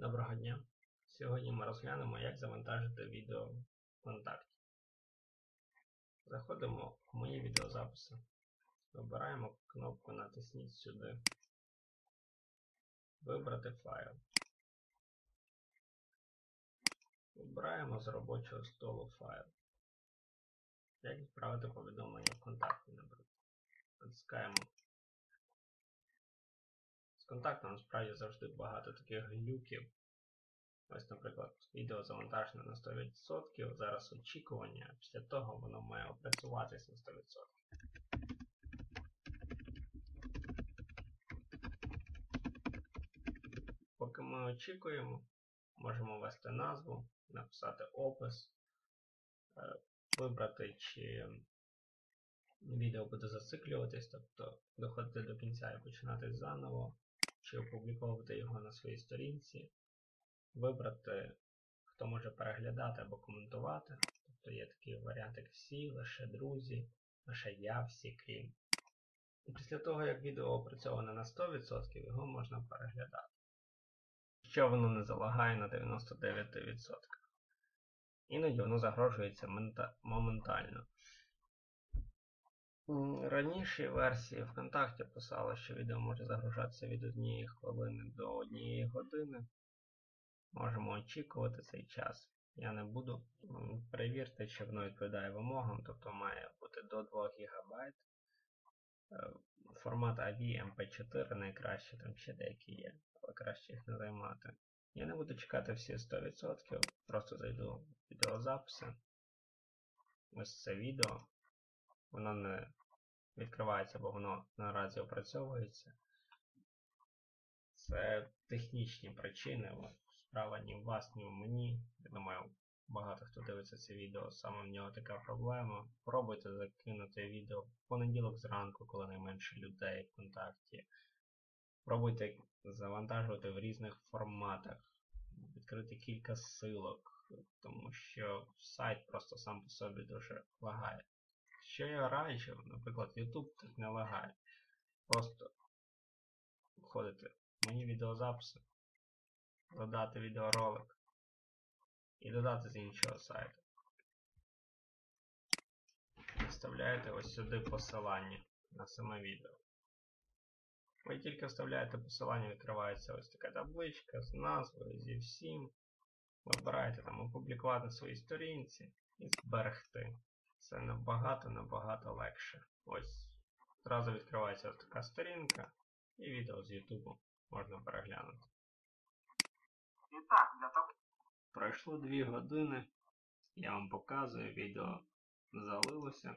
Доброго дня! Сьогодні ми розглянемо, як завантажити відео ВКонтакті. Заходимо в мої відеозаписи. Вибираємо кнопку Натисніть сюди. Вибрати файл. Вибираємо з робочого столу файл. Як відправити повідомлення ВКонтакті, наприклад. Натискаємо. Контактом насправді завжди багато таких глюків. Ось, наприклад, відео завантажене на 100%, зараз очікування, після того воно має опрацюватись на 100%. Поки ми очікуємо, можемо ввести назву, написати опис, е, вибрати, чи відео буде зациклюватись, тобто доходити до кінця і починати заново, чи опубліковувати його на своїй сторінці, вибрати, хто може переглядати або коментувати. Тобто є такий варіант, як всі, лише друзі, лише я, всі крім. І після того, як відео опрацьоване на 100%, його можна переглядати. Якщо воно не залагає на 99%. Іноді воно загрожується мента- моментально. М, Раніші версії ВКонтакті писали, що відео може загружатися від 1 хвилини до 1 години. Можемо очікувати цей час. Я не буду. Перевірте, чи воно відповідає вимогам, тобто має бути до 2 ГБ. Е, Формат AV MP4 найкраще, там ще деякі є, але краще їх не займати. Я не буду чекати всі 100%, просто зайду в відеозаписи. Ось це відео. Воно не відкривається, бо воно наразі опрацьовується. Це технічні причини. Справа ні в вас, ні в мені. Я думаю, багато хто дивиться це відео, саме в нього така проблема. Пробуйте закинути відео в понеділок зранку, коли найменше людей в контакті. Пробуйте завантажувати в різних форматах, відкрити кілька ссылок, тому що сайт просто сам по собі дуже лагає. Що я раджу, наприклад, YouTube так не лагає. Просто входити в мої відеозаписи, додати відеоролик і додати з іншого сайту. Вставляєте ось сюди посилання на саме відео. Ви тільки вставляєте посилання, відкривається ось така табличка з назвою, зі всім. Вибираєте там опублікувати на своїй сторінці і зберегти. Це набагато-набагато легше. Ось одразу відкривається така сторінка і відео з Ютубу можна переглянути. І так, для того, Пройшло 2 години. Я вам показую, відео залилося.